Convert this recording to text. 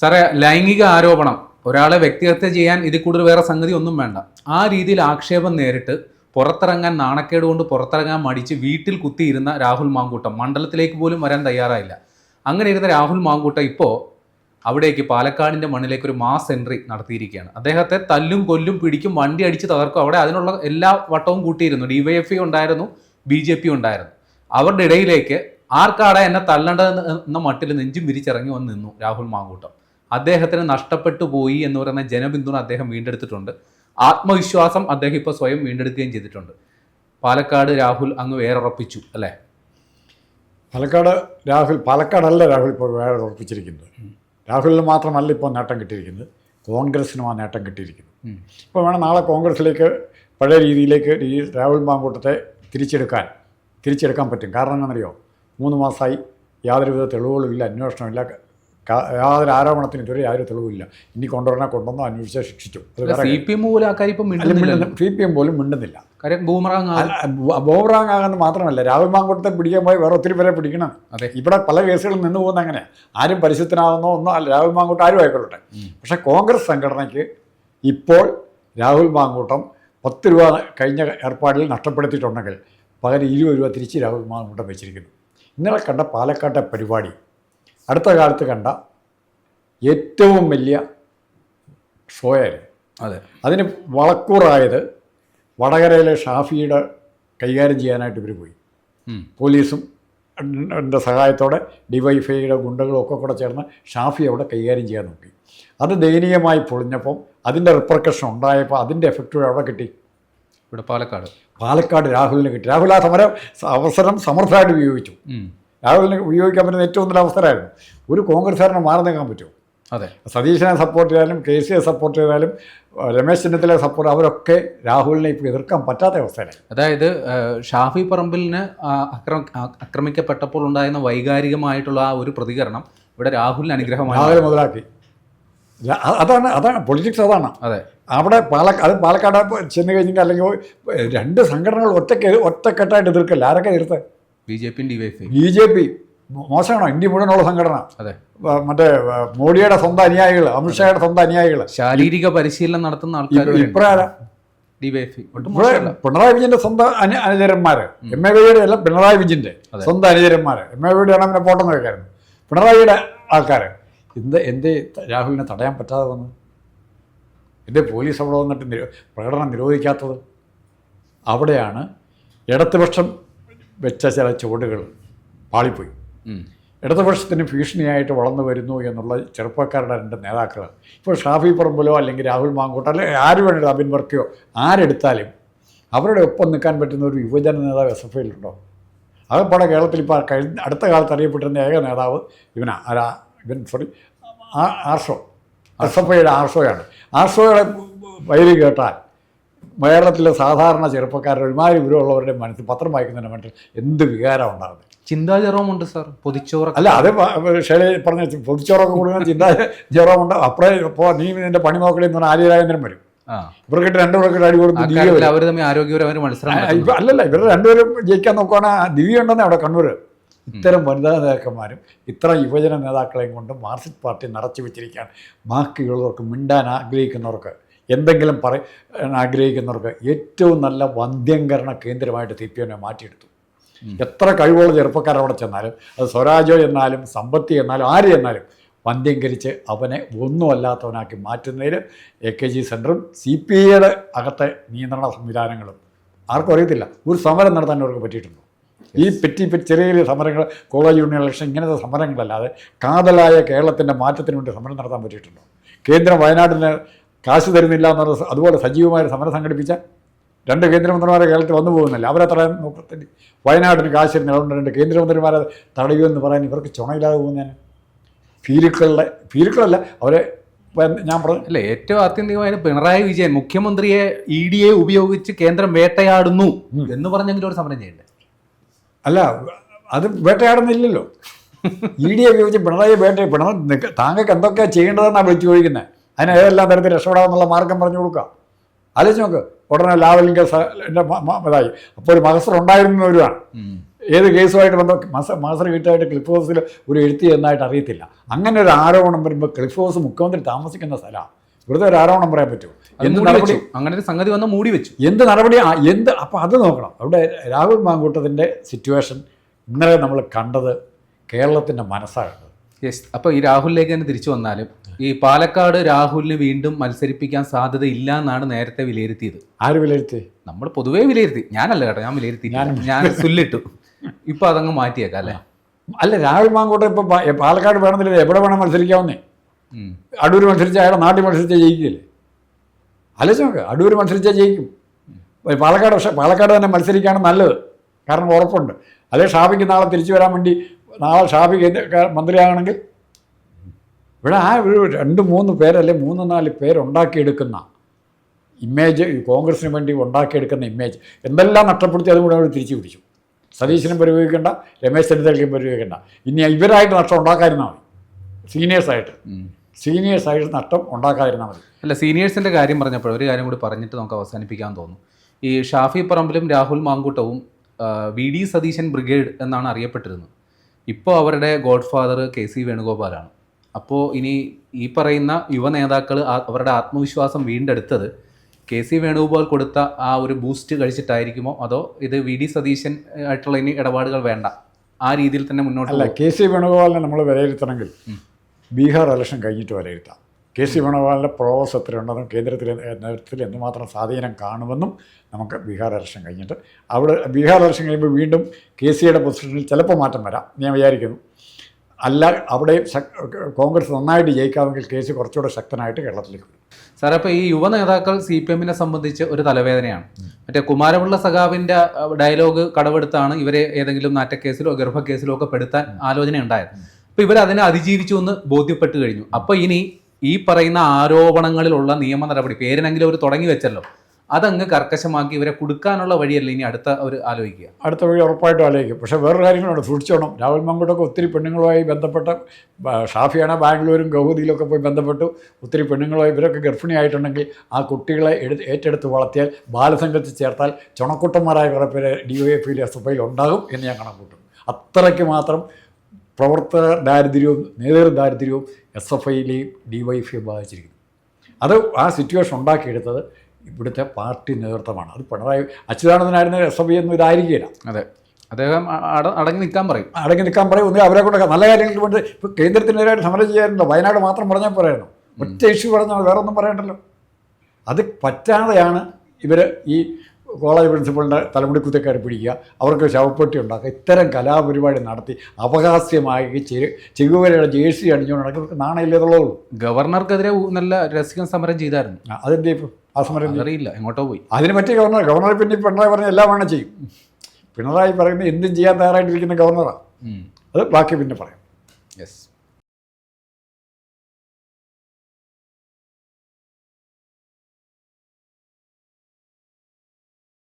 സാറേ ലൈംഗിക ആരോപണം. ഒരാളെ വ്യക്തിഹത്യ ചെയ്യാൻ ഇതിൽ കൂടുതൽ വേറെ സംഗതി ഒന്നും വേണ്ട. ആ രീതിയിൽ ആക്ഷേപം നേരിട്ട് പുറത്തിറങ്ങാൻ നാണക്കേട് കൊണ്ട് പുറത്തിറങ്ങാൻ മടിച്ച് വീട്ടിൽ കുത്തിയിരുന്ന രാഹുൽ മാങ്കൂട്ടം മണ്ഡലത്തിലേക്ക് പോലും വരാൻ തയ്യാറായില്ല. അങ്ങനെ ഇരുന്ന രാഹുൽ മാങ്കൂട്ടം ഇപ്പോൾ അവിടേക്ക് പാലക്കാടിന്റെ മണ്ണിലേക്ക് ഒരു മാസ് എൻട്രി നടത്തിയിരിക്കുകയാണ്. അദ്ദേഹത്തെ തല്ലും കൊല്ലും പിടിക്കും വണ്ടി അടിച്ച് തകർക്കും. അവിടെ അതിനുള്ള എല്ലാ വട്ടവും കൂട്ടിയിരുന്നു. ഡിവൈഎഫ്ഐ ഉണ്ടായിരുന്നു ബി ജെ പി ഉണ്ടായിരുന്നു. അവരുടെ ഇടയിലേക്ക് ആർക്കാടെ എന്നെ തല്ലേണ്ടതെന്ന് എന്ന മട്ടിൽ നെഞ്ചും വിരിച്ചിറങ്ങി വന്ന് നിന്നു രാഹുൽ മാങ്കൂട്ടം. അദ്ദേഹത്തിന് നഷ്ടപ്പെട്ടു പോയി എന്ന് പറയുന്ന ജനപിന്തുണ അദ്ദേഹം വീണ്ടെടുത്തിട്ടുണ്ട്. ആത്മവിശ്വാസം അദ്ദേഹം ഇപ്പോൾ സ്വയം വീണ്ടെടുക്കുകയും ചെയ്തിട്ടുണ്ട്. പാലക്കാട് രാഹുൽ അങ്ങ് വേറുറപ്പിച്ചു അല്ലേ? പാലക്കാട് രാഹുൽ പാലക്കാടല്ല രാഹുൽ ഇപ്പോൾ വേറെ ഉറപ്പിച്ചിരിക്കുന്നത് രാഹുലിന് മാത്രമല്ല ഇപ്പോൾ നേട്ടം കിട്ടിയിരിക്കുന്നത്. കോൺഗ്രസ്സിനും ആ നേട്ടം കിട്ടിയിരിക്കുന്നു ഇപ്പോൾ വേണം നാളെ കോൺഗ്രസ്സിലേക്ക് പഴയ രീതിയിലേക്ക് ഈ രാഹുൽ മാങ്കൂട്ടത്തെ തിരിച്ചെടുക്കാൻ തിരിച്ചെടുക്കാൻ പറ്റും. കാരണം എന്താണെന്നറിയോ? മൂന്ന് മാസമായി യാതൊരുവിധ തെളിവുകളും ഇല്ല അന്വേഷണമില്ല യാതൊരു ആരോപണത്തിനും ഇതുവരെ യാതൊരു തെളിവില്ല ഇനി കൊണ്ടുവരണ കൊണ്ടുവന്നോ അന്വേഷിച്ചാൽ ശിക്ഷിച്ചു. സി പി എം പോലും ആ കാര്യം ഇപ്പം മിണ്ടുന്നില്ല. ബോമറാങ് സി പി എം പോലും മിണ്ടുന്നില്ല. കാര്യം ബൂമറാങ് ആകുന്നത് മാത്രമല്ല രാഹുൽ മാങ്കൂട്ടത്തെ പിടിക്കാൻ പോയി വേറെ ഒത്തിരി പേരെ പിടിക്കണം. അതെ. ഇവിടെ പല കേസുകളും നിന്ന് പോകുന്ന അങ്ങനെ. ആരും പരിശുദ്ധനാകുന്നോ ഒന്നോ അല്ല രാഹുൽ മാങ്കൂട്ടം ആരും ആയിക്കൊള്ളട്ടെ. പക്ഷേ കോൺഗ്രസ് സംഘടനയ്ക്ക് ഇപ്പോൾ രാഹുൽ മാങ്കൂട്ടം പത്ത് രൂപ കഴിഞ്ഞ ഏർപ്പാടിൽ നഷ്ടപ്പെടുത്തിയിട്ടുണ്ടെങ്കിൽ പകരം ഇരുപത് രൂപ തിരിച്ച് രാഹുൽ മാങ്കൂട്ടം വെച്ചിരിക്കുന്നു. ഇന്നലെ കണ്ട പാലക്കാട്ടെ പരിപാടി അടുത്ത കാലത്ത് കണ്ട ഏറ്റവും വലിയ ഷോയായിരുന്നു. അതെ. അതിന് വളക്കൂറായത് വടകരയിലെ ഷാഫിയുടെ കൈകാര്യം ചെയ്യാനായിട്ട് ഇവർ പോയി. പോലീസും എന്റെ സഹായത്തോടെ ഡിവൈഫൈയുടെ ഗുണ്ടകളും ഒക്കെ കൂടെ ചേർന്ന് ഷാഫി അവിടെ കൈകാര്യം ചെയ്യാൻ നോക്കി. അത് ദയനീയമായി പൊളിഞ്ഞപ്പം അതിന്റെ റിപ്രക്കഷൻ ഉണ്ടായപ്പോൾ അതിന്റെ എഫക്റ്റ് അവിടെ കിട്ടി? ഇവിടെ പാലക്കാട്. പാലക്കാട് രാഹുലിന് കിട്ടി. രാഹുൽ ആ സമരം അവസരം സമർത്ഥമായിട്ട് ഉപയോഗിച്ചു. രാഹുലിന് ഉപയോഗിക്കാൻ പറ്റുന്ന ഏറ്റവും നല്ല അവസരമായിരുന്നു. ഒരു കോൺഗ്രസ്സുകാരനെ മാറി നിൽക്കാൻ പറ്റുമോ? അതെ. സതീശനെ സപ്പോർട്ട് ചെയ്താലും കെ സിയെ സപ്പോർട്ട് ചെയ്താലും രമേശ് ചെന്നിത്തല സപ്പോർട്ട് അവരൊക്കെ രാഹുലിനെ ഇപ്പോൾ എതിർക്കാൻ പറ്റാത്ത അവസ്ഥയാണ് അതായത് ഷാഫി പറമ്പിലിന് അക്രമ ആക്രമിക്കപ്പെട്ടപ്പോൾ ഉണ്ടായിരുന്ന വൈകാരികമായിട്ടുള്ള ആ ഒരു പ്രതികരണം ഇവിടെ രാഹുലിന് അനുഗ്രഹമാണ്. രാഹുൽ മുതലാക്കി. അതാണ് അതാണ് പൊളിറ്റിക്സ് അതാണ്. അതെ. അവിടെ പാലക്കാട് അത് പാലക്കാട് ചെന്ന് കഴിഞ്ഞിട്ട് അല്ലെങ്കിൽ രണ്ട് സംഘടനകൾ ഒറ്റയ്ക്ക് ഒറ്റക്കെട്ടായിട്ട് എതിർക്കല്ല? ആരൊക്കെ എതിർത്ത് B J P B J P മോശമാണോ? India മുഴുവനുള്ള സംഘടന. അതെ. മറ്റേ മോഡിയുടെ സ്വന്തം അനുയായികൾ അമിത്ഷായുടെ സ്വന്തം അനുയായികൾ. ശാരീരിക പരിശീലനം നടത്തുന്ന ആൾക്കാർ ഇപ്രകാരം പിണറായി വിജയന്റെ സ്വന്തം അനു അനുചരന്മാർ എം എ വിയുടെ അല്ല പിണറായി വിജയന്റെ സ്വന്തം അനുചരന്മാർ എം എ വിയുടെ പിന്നെ ഫോട്ടോ നോക്കായിരുന്നു പിണറായിയുടെ ആൾക്കാർ എന്ത് എന്തേ രാഹുലിനെ തടയാൻ പറ്റാതെ വന്നു? എന്റെ പോലീസ് അവിടെ വന്നിട്ട് പ്രകടനം നിരോധിക്കാത്തത്? അവിടെയാണ് ഇടതുപക്ഷം വെച്ച ചില ചുവടുകൾ പാളിപ്പോയി. ഇടതുപക്ഷത്തിന് ഭീഷണിയായിട്ട് വളർന്നു വരുന്നു എന്നുള്ള ചെറുപ്പക്കാരുടെ രണ്ട് നേതാക്കൾ. ഇപ്പോൾ ഷാഫി പറമ്പിലോ അല്ലെങ്കിൽ രാഹുൽ മാങ്കോട്ടോ അല്ലെങ്കിൽ ആര് വേണമെങ്കിലും അബിൻ വർക്കിയോ ആരെടുത്താലും അവരുടെ ഒപ്പം നിൽക്കാൻ പറ്റുന്ന ഒരു യുവജന നേതാവ് എസ് എഫ് ഐയിലുണ്ടോ അകപ്പാടെ കേരളത്തിൽ ഇപ്പോൾ കഴിഞ്ഞ അടുത്ത കാലത്ത് അറിയപ്പെട്ടിരുന്ന ഏക നേതാവ് ഇവനാ ആരാ? ഇവൻ സോറി ആ- ആർഷോ. എസ് എഫ് ഐയുടെ ആർഷോയാണ്. ആർഷോയുടെ വയലിൽ കേട്ടാൽ കേരളത്തിലെ സാധാരണ ചെറുപ്പക്കാരുടെ ഒരുമാതിരി വിവരമുള്ളവരുടെ മനസ്സിൽ പത്രം വായിക്കുന്നതിന്റെ മനസ്സിൽ എന്ത് വികാരം ഉണ്ടാകുന്നത്? ചിന്താ ജെറോമുണ്ട് സാർ. പൊതിച്ചോറ് അല്ല അത് ഷേലെ പറഞ്ഞ പൊതിച്ചോറൊക്കെ കൂടുതലും ചിന്താ ജെറോമുണ്ട് അപ്പഴേ ഇപ്പോൾ നീ നിന്റെ പണി നോക്കണേന്ന് പറഞ്ഞാൽ ആര്യരാജേന്ദ്രൻ വരും. ഇവർക്കിട്ട് ഇവർക്കിട്ട് രണ്ടുപേർക്ക് അടി കൊടുത്ത് ദിവ്യ. ഇപ്പൊ അല്ലല്ല ഇവർ രണ്ടുപേരും ജയിക്കാൻ നോക്കുവാണെങ്കിൽ ദിവ്യ ഉണ്ടെന്ന് അവിടെ കണ്ണൂർ ഇത്തരം വനിതാ നേതാക്കന്മാരും ഇത്ര യുവജന നേതാക്കളെയും കൊണ്ട് മാർക്സിസ്റ്റ് പാർട്ടി നിറച്ചു വെച്ചിരിക്കുകയാണ്. ബാക്കിയുള്ളവർക്ക് മിണ്ടാൻ ആഗ്രഹിക്കുന്നവർക്ക് എന്തെങ്കിലും പറയാൻ ആഗ്രഹിക്കുന്നവർക്ക് ഏറ്റവും നല്ല വന്ധ്യംകരണ കേന്ദ്രമായിട്ട് സി പി എമ്മിനെ മാറ്റിയെടുത്തു. എത്ര കഴിവുള്ള ചെറുപ്പക്കാർ അവിടെ ചെന്നാലും അത് സ്വരാജോ എന്നാലും സമ്പത്തി എന്നാലും ആര് ചെന്നാലും വന്ധ്യംകരിച്ച് അവനെ ഒന്നുമല്ലാത്തവനാക്കി മാറ്റുന്നതിൽ എ കെ ജി സെന്ററും സി പി ഐയുടെ അകത്തെ നിയന്ത്രണ സംവിധാനങ്ങളും ആർക്കും അറിയത്തില്ല. ഒരു സമരം നടത്താൻ അവർക്ക് പറ്റിയിട്ടുണ്ടോ? ഈ പെറ്റി ചെറിയ ചെറിയ സമരങ്ങൾ കോളേജ് യൂണിയൻ ഇലക്ഷൻ ഇങ്ങനത്തെ സമരങ്ങളല്ലാതെ കാതലായ കേരളത്തിന്റെ മാറ്റത്തിന് വേണ്ടി സമരം നടത്താൻ പറ്റിയിട്ടുണ്ടോ? കേന്ദ്രം വയനാട്ടിന് കാശ് തരുന്നില്ല എന്നുള്ള സ- അതുപോലെ സജീവമായ സമരം സംഘടിപ്പിച്ച രണ്ട് കേന്ദ്രമന്ത്രിമാരെ കേരളത്തിൽ വന്നു പോകുന്നില്ല. അവരെ തടയാൻ നോക്കത്തില്ല. വയനാട്ടിന് കാശ് അതുകൊണ്ട് രണ്ട് കേന്ദ്രമന്ത്രിമാരെ തടയുമെന്ന് പറയാൻ ഇവർക്ക് ചുണയില്ലാതെ പോകുന്നതിന് ഫീലുക്കളുടെ ഫീലുക്കളല്ല അവരെ ഞാൻ പറഞ്ഞു അല്ല ഏറ്റവും ആത്യന്തികമായ പിണറായി വിജയൻ മുഖ്യമന്ത്രിയെ ഇ ഡി എ ഉപയോഗിച്ച് കേന്ദ്രം വേട്ടയാടുന്നു എന്ന് പറഞ്ഞെങ്കിലും ഒരു സമരം ചെയ്യണ്ടേ? അല്ല അത് വേട്ടയാടുന്നില്ലല്ലോ. ഇ ഡി എ ഉപയോഗിച്ച് പിണറായി വേട്ട പിണറായി താങ്കൾക്ക് എന്തൊക്കെയാണ് ചെയ്യേണ്ടതെന്നാണ് വിളിച്ചു ചോദിക്കുന്നത് അതിന് ഏതെല്ലാം തരത്തിൽ രക്ഷപ്പെടാമെന്നുള്ള മാർഗം പറഞ്ഞു കൊടുക്കുക ആലോചിച്ച് നോക്ക്. ഉടനെ ലാവലിംഗ ഇതായി. അപ്പോൾ ഒരു മഹസർ ഉണ്ടായിരുന്നവരുമാണ്. ഏത് കേസുമായിട്ട് ബന്ധം മഹസർ കിട്ടായിട്ട് ക്ലിഫ് ഹൗസിൽ ഒരു എഴുത്തി എന്നായിട്ട് അറിയത്തില്ല. അങ്ങനെ ഒരു ആരോപണം വരുമ്പോൾ ക്ലിഫ് ഹൗസ് മുഖ്യമന്ത്രി താമസിക്കുന്ന സ്ഥലമാണ്. വെറുതെ ഒരു ആരോപണം പറയാൻ പറ്റുമോ? എന്ത് നടപടി അങ്ങനെ ഒരു സംഗതി വന്ന് മൂടി വെച്ചു. എന്ത് നടപടി എന്ത് അപ്പോൾ അത് നോക്കണം. അവിടെ രാഹുൽ മാങ്കൂട്ടത്തിന്റെ സിറ്റുവേഷൻ ഇന്നലെ നമ്മൾ കണ്ടത് കേരളത്തിന്റെ മനസ്സാണ്. യെസ് അപ്പോൾ ഈ രാഹുലിലേക്ക് തന്നെ തിരിച്ചു വന്നാലും ഈ പാലക്കാട് രാഹുലിന് വീണ്ടും മത്സരിപ്പിക്കാൻ സാധ്യത ഇല്ല എന്നാണ് നേരത്തെ വിലയിരുത്തിയത്. ആര് വിലയിരുത്തി? നമ്മൾ പൊതുവേ വിലയിരുത്തി. ഞാനല്ല കേട്ടോ ഞാൻ വിലയിരുത്തി. ഞാൻ സുല്ലിട്ടു. ഇപ്പൊ അതങ്ങ് മാറ്റിയേക്കാം അല്ലേ? അല്ല രാഹുൽ മാങ്കോട്ടെ ഇപ്പൊ പാലക്കാട് വേണമെന്നില്ല എവിടെ വേണം മത്സരിക്കാവുന്നേ. അടൂർ മത്സരിച്ച അയാളെ നാട്ടിൽ മത്സരിച്ച ജയിക്കില്ലേ? ആലോചിച്ച് നോക്ക് അടൂർ മത്സരിച്ചാൽ ജയിക്കും. പാലക്കാട് പക്ഷേ പാലക്കാട് തന്നെ മത്സരിക്കുകയാണ് നല്ലത്. കാരണം ഉറപ്പുണ്ട്. അതേ ഷാഫിക്ക് നാളെ തിരിച്ചു വരാൻ വേണ്ടി നാളെ ഷാഫിക്ക് മന്ത്രിയാകണമെങ്കിൽ ഇവിടെ ആ ഒരു രണ്ട് മൂന്ന് പേരല്ലെ മൂന്ന് നാല് പേരുണ്ടാക്കിയെടുക്കുന്ന ഇമേജ് കോൺഗ്രസിന് വേണ്ടി ഉണ്ടാക്കിയെടുക്കുന്ന ഇമേജ് എന്തെല്ലാം നഷ്ടപ്പെടുത്തി അതും കൂടെ അവർ തിരിച്ചു പിടിച്ചു. സതീശനും പരിപോഗിക്കേണ്ട രമേശ് ചെന്നിത്തലയ്ക്കും പരിപോഗിക്കേണ്ട ഇനി ഇവരായിട്ട് നഷ്ടം ഉണ്ടാക്കാതിരുന്നാൽ മതി. സീനിയേഴ്സായിട്ട്. സീനിയേഴ്സായിട്ട് നഷ്ടം ഉണ്ടാക്കാതിരുന്നാൽ മതി. അല്ല സീനിയേഴ്സിന്റെ കാര്യം പറഞ്ഞപ്പോൾ ഒരു കാര്യം കൂടി പറഞ്ഞിട്ട് നമുക്ക് അവസാനിപ്പിക്കാൻ തോന്നുന്നു. ഈ ഷാഫി പറമ്പിലും രാഹുൽ മാങ്കൂട്ടവും വി ഡി സതീശൻ ബ്രിഗേഡ് എന്നാണ് അറിയപ്പെട്ടിരുന്നത്. ഇപ്പോൾ അവരുടെ ഗോഡ് ഫാദർ കെ സി വേണുഗോപാലാണ്. അപ്പോൾ ഇനി ഈ പറയുന്ന യുവ നേതാക്കൾ അവരുടെ ആത്മവിശ്വാസം വീണ്ടെടുത്തത് കെ സി വേണുഗോപാൽ കൊടുത്ത ആ ഒരു ബൂസ്റ്റ് കഴിച്ചിട്ടായിരിക്കുമോ? അതോ ഇത് വി ഡി സതീശൻ ആയിട്ടുള്ള ഇനി ഇടപാടുകൾ വേണ്ട? ആ രീതിയിൽ തന്നെ മുന്നോട്ട് അല്ല കെ സി വേണുഗോപാലിനെ നമ്മൾ വിലയിരുത്തണമെങ്കിൽ ബീഹാർ ഇലക്ഷൻ കഴിഞ്ഞിട്ട് വിലയിരുത്താം. കെ സി വേണുഗോപാലിന്റെ പ്രോസ് എത്രയുണ്ടെന്നും കേന്ദ്രത്തിലെ നേതൃത്വത്തിൽ എന്തുമാത്രം സ്വാധീനം കാണുമെന്നും നമുക്ക് ബീഹാർ ഇലക്ഷൻ കഴിഞ്ഞിട്ട് അവിടെ ബീഹാർ ഇലക്ഷൻ കഴിയുമ്പോൾ വീണ്ടും കെ സിയുടെ പൊസിഷനിൽ ചിലപ്പോൾ മാറ്റം വരാം. ഞാൻ വിചാരിക്കുന്നു. അല്ല അവിടെ കോൺഗ്രസ് നന്നായിട്ട് ജയിക്കാമെങ്കിൽ കേസ് കുറച്ചുകൂടെ ശക്തനായിട്ട് കേരളത്തിലേക്ക് വരും. സാർ അപ്പോൾ ഈ യുവ നേതാക്കൾ സി പി എമ്മിനെ സംബന്ധിച്ച് ഒരു തലവേദനയാണ്. മറ്റേ കുമാരപിള്ള സഖാവിന്റെ ഡയലോഗ് കടവെടുത്താണ് ഇവരെ ഏതെങ്കിലും നാറ്റക്കേസിലോ ഗർഭക്കേസിലോ ഒക്കെ പെടുത്താൻ ആലോചന ഉണ്ടായത് അപ്പോൾ ഇവർ അതിനെ അതിജീവിച്ചു എന്ന് ബോധ്യപ്പെട്ട് കഴിഞ്ഞു. അപ്പോൾ ഇനി ഈ പറയുന്ന ആരോപണങ്ങളിലുള്ള നിയമ നടപടി പേരിനെങ്കിലും അവർ തുടങ്ങി വെച്ചല്ലോ. അതങ്ങ് കർക്കശമാക്കി ഇവരെ കൊടുക്കാനുള്ള വഴിയല്ല ഇനി അടുത്ത അവർ ആലോചിക്കുക. അടുത്ത വഴി ഉറപ്പായിട്ടും ആലോചിക്കും. പക്ഷേ വേറൊരു കാര്യങ്ങളുണ്ട് സൂക്ഷിച്ചോണം. രാഹുൽ മങ്കുട്ടൊക്കെ ഒത്തിരി പെണ്ണുങ്ങളുമായി ബന്ധപ്പെട്ട ഷാഫിയാണ് ബാംഗ്ലൂരും ഗൗഹതിയിലൊക്കെ പോയി ബന്ധപ്പെട്ടു ഒത്തിരി പെണ്ണുങ്ങളുമായി ഇവരൊക്കെ ഗർഭിണിയായിട്ടുണ്ടെങ്കിൽ ആ കുട്ടികളെ എടുത്ത് ഏറ്റെടുത്ത് വളർത്തിയാൽ ബാലസംഘത്തിൽ ചേർത്താൽ ചുണക്കുട്ടന്മാരായ കുറേ പേര് D O F S F ഐയിൽ ഉണ്ടാകും എന്ന് ഞാൻ കണക്കൂട്ടും അത്രയ്ക്ക് മാത്രം പ്രവർത്തക ദാരിദ്ര്യവും നേതൃ ദാരിദ്ര്യവും എസ് എഫ് ഐയിലെയും ഡി വൈ എഫ് ബാധിച്ചിരിക്കുന്നു. അത് ആ സിറ്റുവേഷൻ ഉണ്ടാക്കിയെടുത്തത് ഇവിടുത്തെ പാർട്ടി നേതൃത്വമാണ്. അത് പിണറായി അച്യുതാനന്ദനായിരുന്ന എസ് എഫ് ഐ ഒന്നും ഇതായിരിക്കില്ല അതെ. അദ്ദേഹം അടങ്ങി നിൽക്കാൻ പറയും. അടങ്ങി നിൽക്കാൻ പറയും. ഒന്നും അവരെ കൊണ്ടൊക്കെ നല്ല കാര്യങ്ങൾക്ക് വേണ്ടി ഇപ്പോൾ കേന്ദ്രത്തിനെതിരായിട്ട് സമരം ചെയ്യാറുണ്ടോ? വയനാട് മാത്രം പറഞ്ഞാൽ പോരായിരുന്നു. ഒറ്റ ഇഷ്യൂ പറഞ്ഞാൽ വേറെ ഒന്നും പറയണ്ടല്ലോ. അത് പറ്റാതെയാണ് ഇവർ ഈ കോളേജ് പ്രിൻസിപ്പളിന്റെ തലമുടി കുത്തിക്കാർ പിടിക്കുക. അവർക്ക് ശവപ്പെട്ടി ഉണ്ടാക്കുക. ഇത്തരം കലാപരിപാടി നടത്തി അപഹാസ്യമായി ചെകുവരയുടെ ജേഴ്സി അണിഞ്ഞുകൊണ്ട് നടക്കുന്നവർക്ക് നാണയില്ലേതുള്ളൂ ഗവർണർക്കെതിരെ നല്ല രസികം സമരം ചെയ്തായിരുന്നു. അതെന്തേ ഇപ്പം ആ സമരം അറിയില്ല എങ്ങോട്ടോ പോയി. അതിന് പറ്റിയ ഗവർണർ ഗവർണർ പിന്നെ പിണറായി പറഞ്ഞ എല്ലാം വേണം ചെയ്യും. പിണറായി പറയുന്നത് എന്തും ചെയ്യാൻ തയ്യാറായിട്ടിരിക്കുന്ന ഗവർണറാണ് അത് ബാക്കി പിന്നെ പറയാം. യെസ്